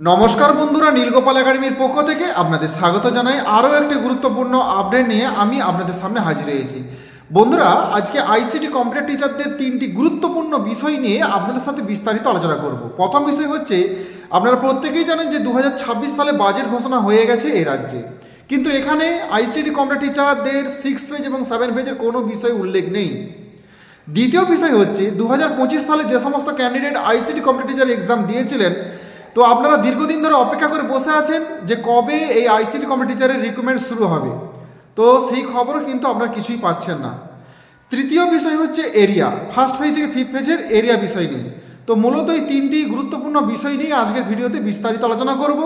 নমস্কার বন্ধুরা, নীলগোপাল একাডেমির পক্ষ থেকে আপনাদের স্বাগত জানাই আরও একটি গুরুত্বপূর্ণ আপডেট নিয়ে আমি আপনাদের সামনে হাজির হয়েছি। বন্ধুরা, আজকে আইসিটি কম্পিউটার টিচারদের তিনটি গুরুত্বপূর্ণ বিষয় নিয়ে আপনাদের সাথে বিস্তারিত আলোচনা করব। প্রথম বিষয় হচ্ছে, আপনারা প্রত্যেকেই জানেন যে দু হাজার ছাব্বিশ সালে বাজেট ঘোষণা হয়ে গেছে এই রাজ্যে। কিন্তু এখানে আইসিটি কম্পিউটার টিচারদের সিক্স পেজ এবং সেভেন পেজের কোনো বিষয় উল্লেখ নেই। দ্বিতীয় বিষয় হচ্ছে দু হাজার পঁচিশ সালে যে সমস্ত candidate ICT computer teacher exam দিয়েছিলেন তো আপনারা দীর্ঘদিন ধরে অপেক্ষা করে বসে আছেন যে কবে এই আইসিটি কম্পিটিচারের টিচারের রিক্রুটমেন্ট শুরু হবে। তো সেই খবরও কিন্তু আপনারা কিছুই পাচ্ছেন না। তৃতীয় বিষয় হচ্ছে এরিয়া ফার্স্ট ফেজ থেকে ফিফথ ফেজের এরিয়া বিষয় নিয়ে। তো মূলত এই তিনটি গুরুত্বপূর্ণ বিষয় নিয়ে আজকের ভিডিওতে বিস্তারিত আলোচনা করব।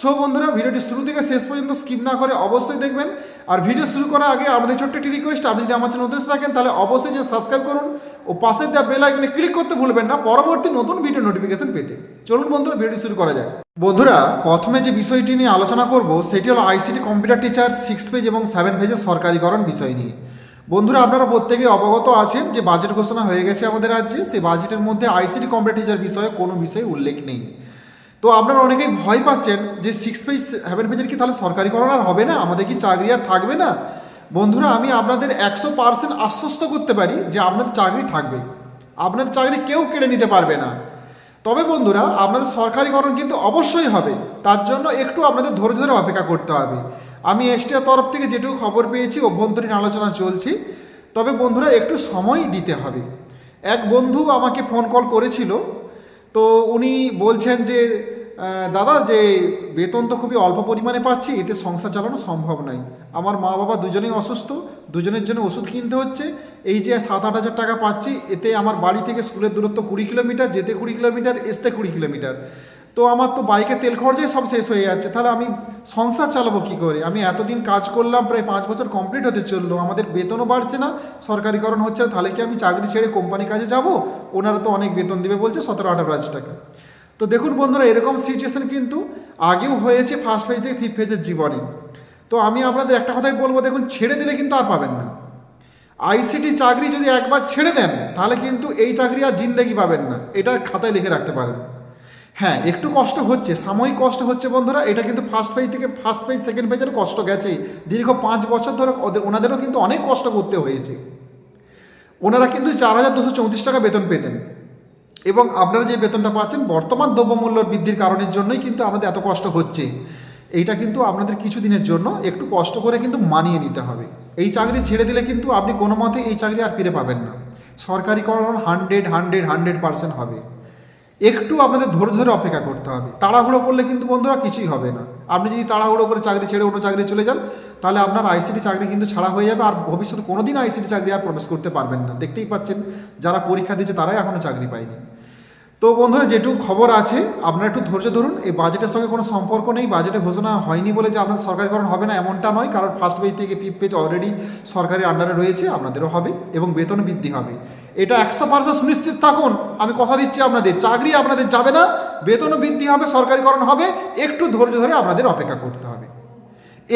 সো বন্ধুরা, ভিডিওটি শুরু থেকে শেষ পর্যন্ত স্কিপ না করে অবশ্যই দেখবেন। আর ভিডিও শুরু করার আগে আমাদের ছোট্ট একটি রিকোয়েস্ট আপনি যদি আমার চ্যানেল নতুন থাকেন, তাহলে অবশ্যই যে সাবস্ক্রাইব করুন ও পাশে দেওয়া বেল আইকনে ক্লিক করতে ভুলবেন না। পরবর্তী নতুন ভিডিও নোটিফিকেশন পেতে। চলুন বন্ধুরা, ভিডিওটি শুরু করা যায় বন্ধুরা, প্রথমে যে বিষয়টি নিয়ে আলোচনা করব, সেটি হলো ICT computer teacher six phase এবং সেভেন পেজের সরকারিকরণ বিষয় নিয়ে। বন্ধুরা, আপনারা প্রত্যেকেই অবগত আছেন যে বাজেট ঘোষণা হয়ে গেছে আমাদের রাজ্যে। সেই বাজেটের মধ্যে আইসিটি কম্পিউটার টিচার বিষয়ে কোনো বিষয়ে উল্লেখ নেই। তো আপনারা অনেকেই ভয় পাচ্ছেন যে সিক্স পেজ সেভেন পেজের কি তাহলে সরকারিকরণ আর হবে না? আমাদের কি চাকরি আর থাকবে না? বন্ধুরা, আমি আপনাদের একশো পার্সেন্ট আশ্বস্ত করতে পারি যে আপনাদের চাকরি থাকবে। আপনাদের চাকরি কেউ কেড়ে নিতে পারবে না। তবে বন্ধুরা, আপনাদের সরকারিকরণ কিন্তু অবশ্যই হবে। তার জন্য একটু আপনাদের ধৈর্য ধরে অপেক্ষা করতে হবে। আমি এসটিআর তরফ থেকে যেটুকু খবর পেয়েছি, অভ্যন্তরীণ আলোচনা চলছে। তবে বন্ধুরা, একটু সময় দিতে হবে। এক বন্ধু আমাকে ফোন কল করেছিল। তো উনি বলছেন যে দাদা, যে বেতন তো খুবই অল্প পরিমাণে পাচ্ছি, এতে সংসার চালানো সম্ভব নয়। আমার মা বাবা দুজনেই অসুস্থ, দুজনের জন্য ওষুধ কিনতে হচ্ছে। এই যে সাত আট হাজার টাকা পাচ্ছি, এতে আমার বাড়ি থেকে স্কুলের দূরত্ব কুড়ি কিলোমিটার, যেতে কুড়ি কিলোমিটার আসতে কুড়ি কিলোমিটার। তো আমার তো বাইকে তেল খরচাই সব শেষ হয়ে যাচ্ছে। তাহলে আমি সংসার চালাবো কী করে? আমি এতদিন কাজ করলাম, প্রায় পাঁচ বছর কমপ্লিট হতে চলল। আমাদের বেতনও বাড়ছে না, সরকারিকরণ হচ্ছে তাহলে কি আমি চাকরি ছেড়ে কোম্পানি কাজে যাব? ওনারা তো অনেক বেতন দেবে বলছে, সতেরো আঠারো হাজার টাকা। তো দেখুন বন্ধুরা, এরকম সিচুয়েশন কিন্তু আগেও হয়েছে ফার্স্ট ফেজ থেকে ফিফথ ফেজের জীবনে। তো আমি আপনাদের একটা কথাই বলব, দেখুন, ছেড়ে দিলে কিন্তু আর পাবেন না। আইসিটি চাকরি যদি একবার ছেড়ে দেন, তাহলে কিন্তু এই চাকরি আর জিন্দেগি পাবেন না। এটা খাতায় লিখে রাখতে পারেন। হ্যাঁ একটু কষ্ট হচ্ছে, সাময়িক কষ্ট হচ্ছে বন্ধুরা, এটা কিন্তু ফার্স্ট পেজ থেকে ফার্স্ট পেজ সেকেন্ড পেজের কষ্ট গেছেই দীর্ঘ পাঁচ বছর ধরে ওদের, ওনাদেরও কিন্তু অনেক কষ্ট করতে হয়েছে। ওনারা কিন্তু চার হাজার দুশো চৌত্রিশ টাকা বেতন পেতেন। এবং আপনারা যে বেতনটা পাচ্ছেন, বর্তমান দ্রব্যমূল্য বৃদ্ধির কারণের জন্যই কিন্তু আমাদের এত কষ্ট হচ্ছে। এইটা কিন্তু আপনাদের কিছু দিনের জন্য একটু কষ্ট করে কিন্তু মানিয়ে নিতে হবে। এই চাকরি ছেড়ে দিলে কিন্তু আপনি কোনো মতে এই চাকরি আর ফিরে পাবেন না। সরকারিকরণ হান্ড্রেড হান্ড্রেড হান্ড্রেড পার্সেন্ট হবে। একটু আপনাদের ধরে ধরে অপেক্ষা করতে হবে। তাড়াহুড়ো করলে কিন্তু বন্ধুরা কিছুই হবে না। আপনি যদি তাড়াহুড়ো করে চাকরি ছেড়ে অন্য চাকরি চলে যান, তাহলে আপনার আইসিটি চাকরি কিন্তু ছাড়া হয়ে যাবে আর ভবিষ্যতে কোনোদিন আইসিটি চাকরি আর প্রবেশ করতে পারবেন না। দেখতেই পাচ্ছেন, যারা পরীক্ষা দিচ্ছে তারাই এখনও চাকরি পায়নি। তো বন্ধুরা, যেটুকু খবর আছে, আপনারা একটু ধৈর্য ধরুন। এই বাজেটের সঙ্গে কোনো সম্পর্ক নেই। বাজেটে ঘোষণা হয়নি বলে যে আপনাদের সরকারিকরণ হবে না, এমনটা নয়। কারণ ফার্স্ট পেজ থেকে ফিফথ পেজ অলরেডি সরকারি আন্ডারে রয়েছে, আপনাদেরও হবে এবং বেতন বৃদ্ধি হবে। এটা একশো পার্সেন্ট সুনিশ্চিত থাকুন। আমি কথা দিচ্ছি আপনাদের। চাকরি আপনাদের যাবে না, বেতনও বৃদ্ধি হবে, সরকারিকরণ হবে। একটু ধৈর্য ধরে আপনাদের অপেক্ষা করতে হবে।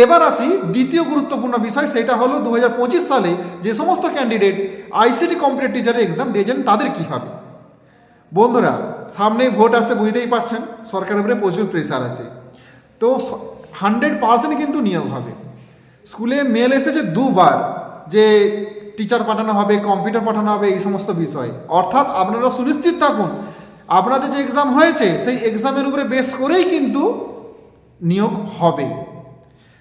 এবার আসি দ্বিতীয় গুরুত্বপূর্ণ বিষয়, সেটা হলো দু হাজার পঁচিশ সালে যে সমস্ত ক্যান্ডিডেট আইসিটি কম্পিউটার টিচারের এক্সাম দিয়েছেন, তাদের কী হবে? বন্ধুরা সামনেই ভোট আসতে বুঝতেই পাচ্ছেন সরকারের উপরে প্রচুর প্রেশার আছে। তো হান্ড্রেড পার্সেন্ট কিন্তু নিয়োগ হবে। স্কুলে মেল এসেছে দুবার যে টিচার পাঠানো হবে কম্পিউটার পাঠানো হবে, এই সমস্ত বিষয়। অর্থাৎ আপনারা সুনিশ্চিত থাকুন, আপনাদের যে এক্সাম হয়েছে, সেই এক্সামের উপরে বেস করেই কিন্তু নিয়োগ হবে।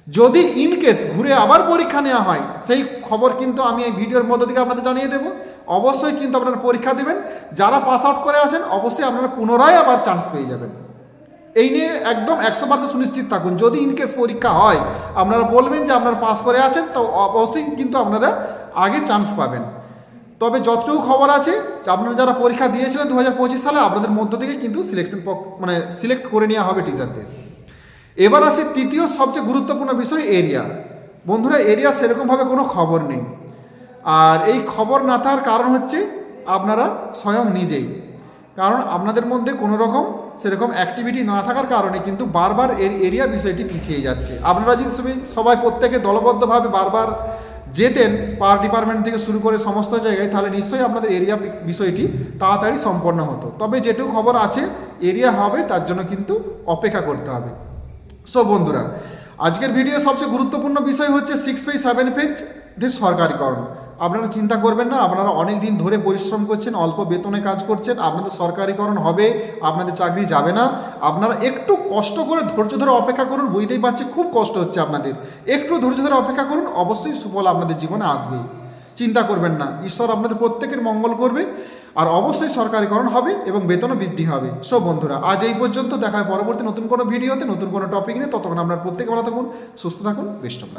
যদি ইন কেস ঘুরে আবার পরীক্ষা নেওয়া হয়, সেই খবর কিন্তু আমি এই ভিডিওর মধ্যে থেকে আপনাদের জানিয়ে দেবো। অবশ্যই কিন্তু আপনারা পরীক্ষা দেবেন। যারা পাস আউট করে আসেন, অবশ্যই আপনারা পুনরায় আবার চান্স পেয়ে যাবেন। এই নিয়ে একদম একশো পার্সেন্ট সুনিশ্চিত থাকুন। যদি ইন কেস পরীক্ষা হয়, আপনারা বলবেন যে আপনারা পাস করে আছেন, তো অবশ্যই কিন্তু আপনারা আগে চান্স পাবেন। তবে যতটুকু খবর আছে, আপনারা যারা পরীক্ষা দিয়েছিলেন দু হাজার পঁচিশ সালে, আপনাদের মধ্য থেকে কিন্তু সিলেকশন মানে সিলেক্ট করে নেওয়া হবে টিচারদের এবার আছে তৃতীয় সবচেয়ে গুরুত্বপূর্ণ বিষয় এরিয়া। বন্ধুরা, এরিয়া সেরকমভাবে কোনো খবর নেই। আর এই খবর না থাকার কারণ হচ্ছে আপনারা স্বয়ং নিজেই। কারণ আপনাদের মধ্যে কোনো রকম সেরকম অ্যাক্টিভিটি না থাকার কারণে কিন্তু বারবার এর এরিয়া বিষয়টি পিছিয়ে যাচ্ছে। আপনারা যদি সবাই- সবাই প্রত্যেকে দলবদ্ধভাবে বারবার যেতেন পার ডিপার্টমেন্ট থেকে শুরু করে সমস্ত জায়গায়, তাহলে নিশ্চয়ই আপনাদের এরিয়া বিষয়টি তাড়াতাড়ি সম্পন্ন হতো। তবে যেটুকু খবর আছে, এরিয়া হবে, তার জন্য কিন্তু অপেক্ষা করতে হবে। সো বন্ধুরা, আজকের ভিডিও সবচেয়ে গুরুত্বপূর্ণ বিষয় হচ্ছে সিক্স পেজ সেভেন পেজ দের সরকারিকরণ। আপনারা চিন্তা করবেন না, আপনারা অনেক দিন ধরে পরিশ্রম করছেন, অল্প বেতনে কাজ করছেন, আপনাদের সরকারিকরণ হবে, আপনাদের চাকরি যাবে না। আপনারা একটু কষ্ট করে ধৈর্য ধরে অপেক্ষা করুন, বুঝতেই পারছি খুব কষ্ট হচ্ছে আপনাদের। একটু ধৈর্য ধরে অপেক্ষা করুন, অবশ্যই সুফল আপনাদের জীবনে আসবেই। চিন্তা করবেন না। ঈশ্বর আপনাদের প্রত্যেকের মঙ্গল করবে আর অবশ্যই সরকারিকরণ হবে এবং বেতনও বৃদ্ধি হবে। সব বন্ধুরা, আজ এই পর্যন্ত দেখা হয় পরবর্তী নতুন কোনো ভিডিওতে, নতুন কোনো টপিক নিয়ে। ততক্ষণ আপনার প্রত্যেকে ভালো থাকুন, সুস্থ থাকুন বেস্ট অফ